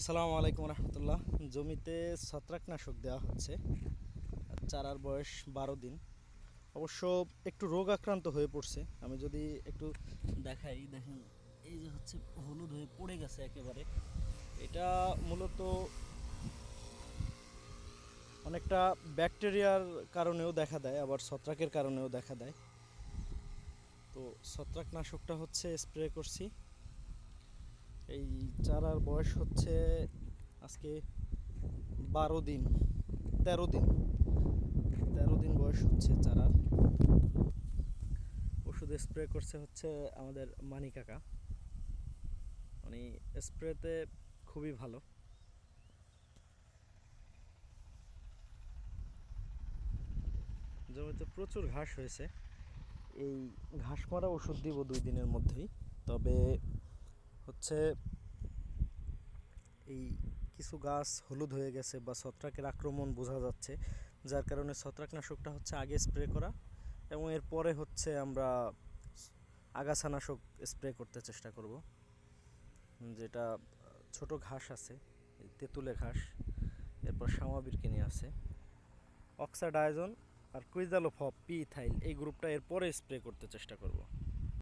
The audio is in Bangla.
আসসালামু আলাইকুম রহমতুল্লাহ। জমিতে ছত্রাকনাশক দেওয়া হচ্ছে। চারার বয়স বারো দিন। অবশ্য একটু রোগ আক্রান্ত হয়ে পড়ছে। আমি যদি একটু দেখাই, দেখেন, এই যে হচ্ছে হলুদ হয়ে পড়ে গেছে একেবারে। এটা মূলত অনেকটা ব্যাকটেরিয়ার কারণেও দেখা দেয়, আবার ছত্রাকের কারণেও দেখা দেয়। তো ছত্রাকনাশকটা হচ্ছে স্প্রে করছি। এই চারার বয়স হচ্ছে আজকে বারো দিন, তেরো দিন। তেরো দিন বয়স হচ্ছে চারার ওষুধ স্প্রে করছে হচ্ছে আমাদের মানি কাকা। মানে স্প্রেতে খুবই ভালো। জমিতে প্রচুর ঘাস হয়েছে। এই ঘাস মারা ওষুধ দিব দুই দিনের মধ্যেই। তবে হচ্ছে এই কিছু গাছ হলুদ হয়ে গেছে বা ছত্রাকের আক্রমণ বোঝা যাচ্ছে, যার কারণে ছত্রাকনাশকটা হচ্ছে আগে স্প্রে করা এবং এরপরে হচ্ছে আমরা আগাছানাশক স্প্রে করতে চেষ্টা করব। যেটা ছোট ঘাস আছে তেঁতুলে ঘাস, এরপর সামাবিরকিনি আছে, অক্সাডাইজন আর কুইজালোফপ পি ইথাইল এই গ্রুপটা এরপরে স্প্রে করতে চেষ্টা করব।